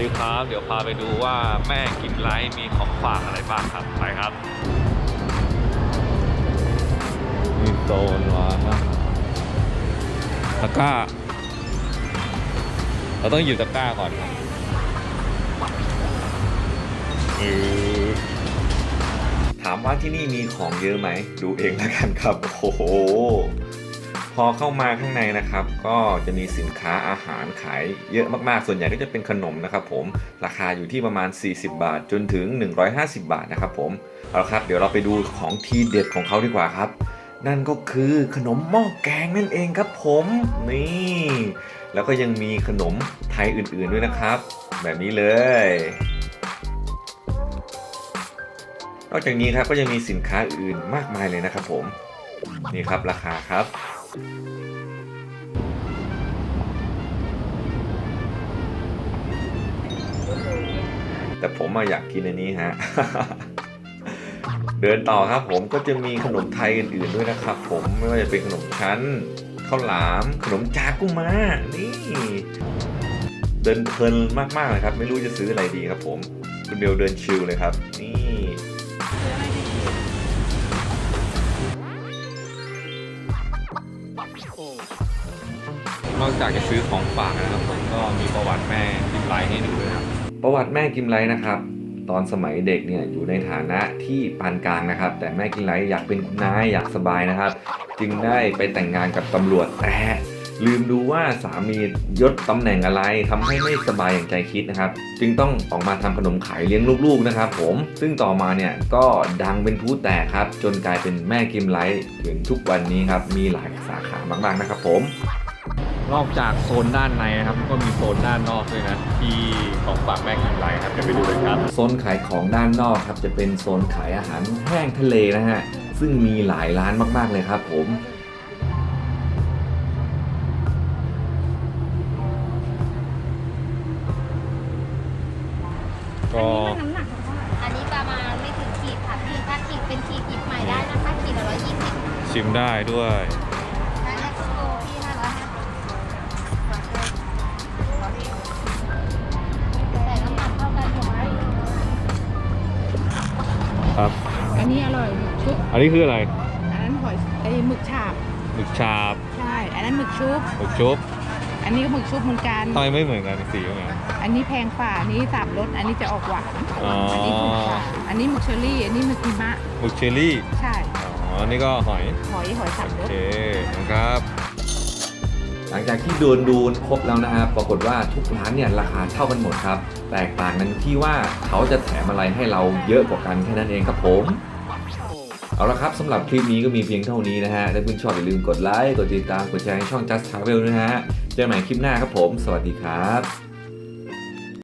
ดีครับ เดี๋ยวพาไปดูว่าแม่กิมไลท์มีของฝากอะไรบ้างครับไปครับ มีโซนร้านนะตะกร้า เราต้องหยิบตะกร้าก่อนครับถามว่าที่นี่มีของเยอะไหม ดูเองแล้วกันครับ โอ้โห พอเข้ามาข้างในนะครับ ก็จะมีสินค้าอาหารขายเยอะมากๆ ส่วนใหญ่ก็จะเป็นขนมนะครับผมราคาอยู่ที่ประมาณ 40 บาท จนถึง 150 บาทนะครับผมเอาละครับเดี๋ยวเราไปดูของทีเด็ดของเขาดีกว่าครับ นั่นก็คือขนมหม้อแกงนั่นเองครับผมนี่แล้วก็ยังมีขนมไทยอื่นๆด้วยนะครับ แบบนี้เลยนอกจากนี้ครับก็ยังมีสินค้าอื่นมากมายเลยนะครับผม นี่ครับราคาครับ แต่ผมอะอยากกินอันนี้ฮะ เดินต่อครับผมก็จะมีขนมไทยอื่นๆด้วยนะครับผมไม่ว่าจะเป็นขนมชั้นข้าวหลาม ขนมจากุมานี่ เดินเพลินมากๆเลยครับ ไม่รู้จะซื้ออะไรดีครับผม คุณเบลเดินชิลเลยครับ นี่ นอกจากจะซื้อของฝากนะครับผมก็มีประวัติแม่กิมไลให้ดูด้วยครับ ประวัติแม่กิมไลนะครับ ตอนสมัยเด็กเนี่ยอยู่ในฐานะที่ปานกลางนะครับ แต่แม่กิมไลอยากเป็นคุณนายอยากสบายนะครับ จึงได้ไปแต่งงานกับตำรวจแต่ลืมดูว่าสามียศตำแหน่งอะไรทำให้ไม่สบายอย่างใจคิดนะครับ จึงต้องออกมาทำขนมขายเลี้ยงลูกๆนะครับผมซึ่งต่อมาเนี่ยก็ดังเป็นผู้แตกครับ จนกลายเป็นแม่กิมไลท์ถึงทุกวันนี้ครับ มีหลายสาขามากๆนะครับผม นอกจากโซนด้านในนะครับ ก็มีโซนด้านนอกด้วยนะ ที่ของฝากแม่กิมไลท์ครับเดี๋ยวไปดูเลยครับ โซนขายของด้านนอกครับ จะเป็นโซนขายอาหารแห้งทะเลนะฮะ ซึ่งมีหลายร้านมาก ๆ เลยครับผมก็น้ำหนักเท่าไหร่อันนี้ประมาณไม่ถึงขีดค่ะพี่ถ้าขีดเป็นขีดหยิบใหม่ได้นะคะขีดละร้อยยี่สิบชิมได้ด้วย นนี้อร่อยชุบอันนี้คืออะไรอันนั้นหอยไอ้หมึกฉาบหมึกชาบใช่ อันนั้นหมึกชุบ หมึกชุบอันนี้ก็หมึกชุบเหมือนกัน ทำไมไม่เหมือนกันสีเป็นไงอันนี้แพงฝ่าอันนี้สามรสอันนี้จะออกหวานอ๋ออันนี้หมึกฉาบอันนี้หมึกเชอรี่ อันนี้หมึกหิมะ หมึกเชอรี่ใช่ อ๋ออันนี่ก็หอยหอยหอยสามรโอส เคนะครับ หลังจากที่โดนดูครบแล้วนะครับปรากฏว่าทุกร้านเนี่ยราคาเท่ากันหมดครับ แตกต่างกันที่ว่าเขาจะแถมอะไรให้เราเยอะกว่ากันแค่นั้นเองครับผม เอาละครับสำหรับคลิปนี้ก็มีเพียงเท่านี้นะฮะถ้าคุณชอบอย่าลืมกดไลค์ กดติดตาม กดแชร์ให้ช่อง Just Travel นะฮะ เจอกันใหม่คลิปหน้าครับผม สวัสดีครับ